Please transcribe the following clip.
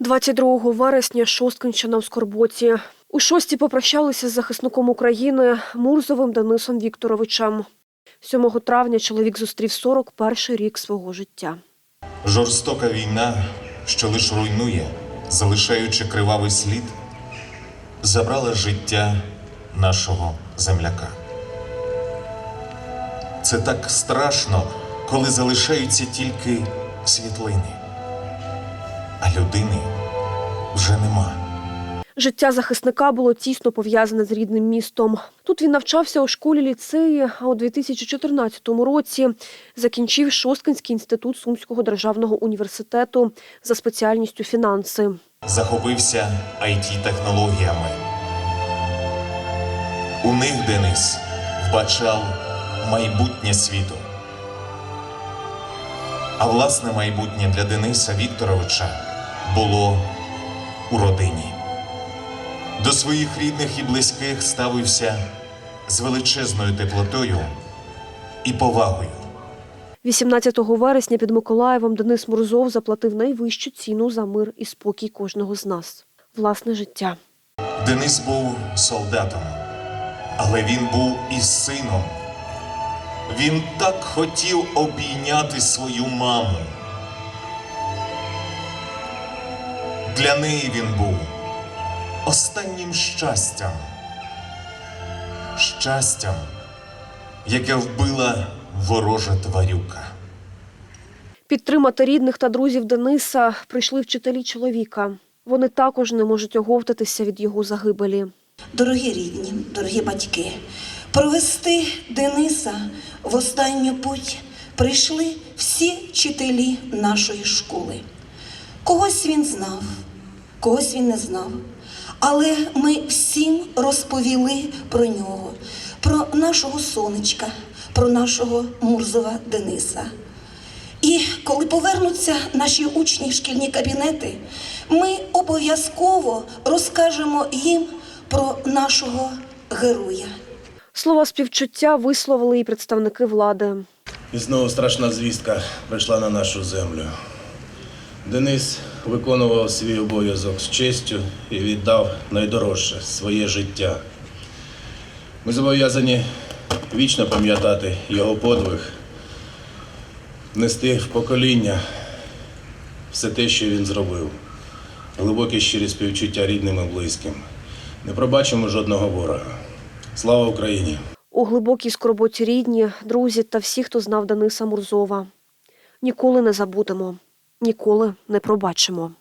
22 вересня Шосткинщина в Скорботі. У шості попрощалися з захисником України Мурзовим Денисом Вікторовичем. 7 травня чоловік зустрів 41 рік свого життя. Жорстока війна, що лиш руйнує, залишаючи кривавий слід, забрала життя нашого земляка. Це так страшно, коли залишаються тільки світлини, а людини вже нема. Життя захисника було тісно пов'язане з рідним містом. Тут він навчався у школі ліцеї, а у 2014 році закінчив Шосткинський інститут Сумського державного університету за спеціальністю фінанси. захопився it технологіями У них Денис вбачав майбутнє світу. А власне майбутнє для Дениса Вікторовича було у родині. До своїх рідних і близьких ставився з величезною теплотою і повагою. 18 вересня під Миколаєвом Денис Мурзов заплатив найвищу ціну за мир і спокій кожного з нас власне життя. Денис був солдатом, але він був і сином. Він так хотів обійняти свою маму. Для неї він був останнім щастям. Щастям, яке вбила ворожа тварюка. Підтримати рідних та друзів Дениса прийшли вчителі чоловіка. Вони також не можуть оговтатися від його загибелі. Дорогі рідні, дорогі батьки, провести Дениса в останню путь прийшли всі вчителі нашої школи. Когось він знав, когось він не знав. Але ми всім розповіли про нього, про нашого сонечка, про нашого Мурзова Дениса. І коли повернуться наші учні в шкільні кабінети, ми обов'язково розкажемо їм про нашого героя. Слова співчуття висловили і представники влади. І знову страшна звістка прийшла на нашу землю. Денис виконував свій обов'язок з честю і віддав найдорожче своє життя. Ми зобов'язані вічно пам'ятати його подвиг, нести в покоління все те, що він зробив. Глибокі щирі співчуття рідним і близьким. Не пробачимо жодного ворога. Слава Україні! У глибокій скорботі рідні, друзі та всі, хто знав Дениса Мурзова. Ніколи не забудемо, ніколи не пробачимо.